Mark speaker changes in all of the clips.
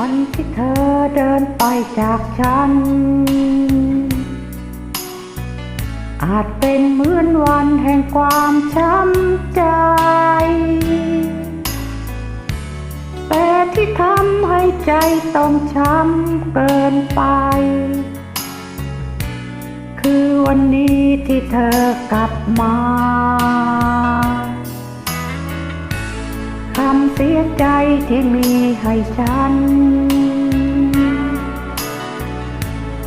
Speaker 1: วันที่เธอเดินไปจากฉัน อาจเป็นเหมือนวันแห่งความช้ำใจ แต่ที่ทำให้ใจต้องช้ำเกินไป คือวันนี้ที่เธอกลับมาคำเสียใจ ที่มีให้ฉัน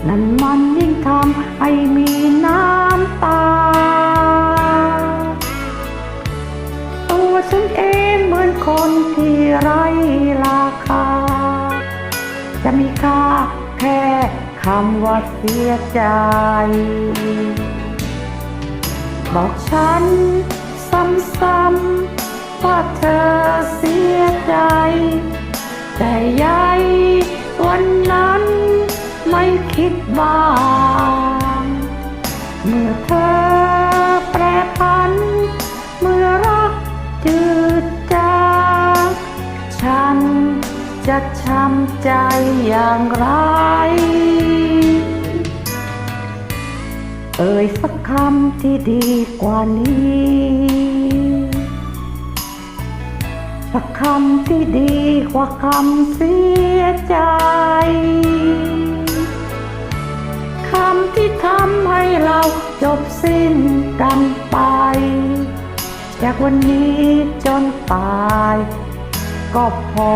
Speaker 1: นั่นมันยิ่งทำให้มีน้ำตา ตัวฉันเองเหมือนคนที่ไร้ราคา จะมีค่าแค่คำว่าเสียใจ บอกฉันซ้ำๆ ว่าเธอเสียใจ แต่ยายวันนั้นไม่คิดบ้างเมื่อเธอแปรพัน เมื่อรักจืดจางฉันจะช้ำใจอย่างไร เอ่ยสักคำที่ดีกว่านี้ สักคำที่ดีกว่าคำเสียใจ คำที่ทำให้เราจบสิ้นกันไป จากวันนี้จนตาย ก็พอ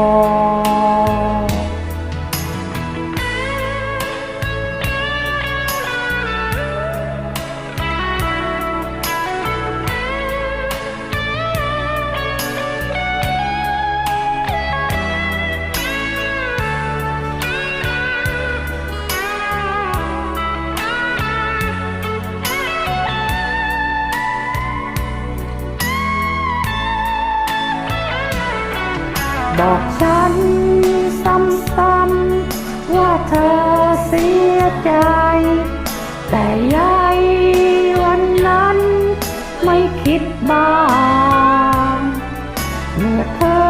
Speaker 1: บอกฉันซ้ำๆว่าเธอเสียใจ แต่ยายวันนั้นไม่คิดบ้างเมื่อเธอ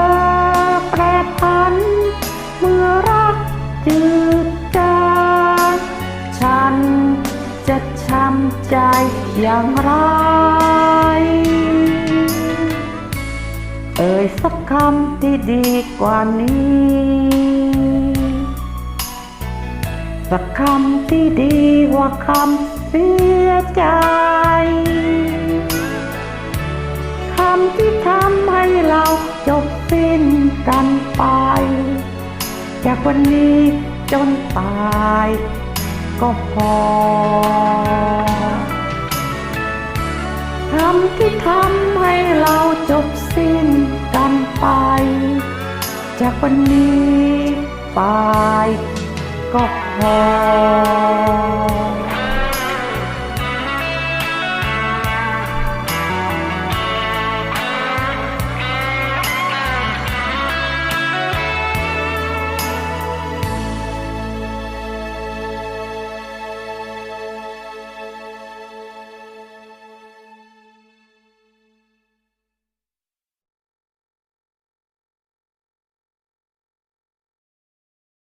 Speaker 1: แปรพัน เมื่อรักจืดจางฉันจะช้ำใจอย่างไร สักคำที่ดีกว่านี้ สักคำที่ดีกว่าคำเสียใจคำที่ทำให้เราจบสิ้นกันไป จากวันนี้จนตายก็พอ คำที่ทำให้เราจบสิ้นกันไป จากวันนี้ไปก็พอ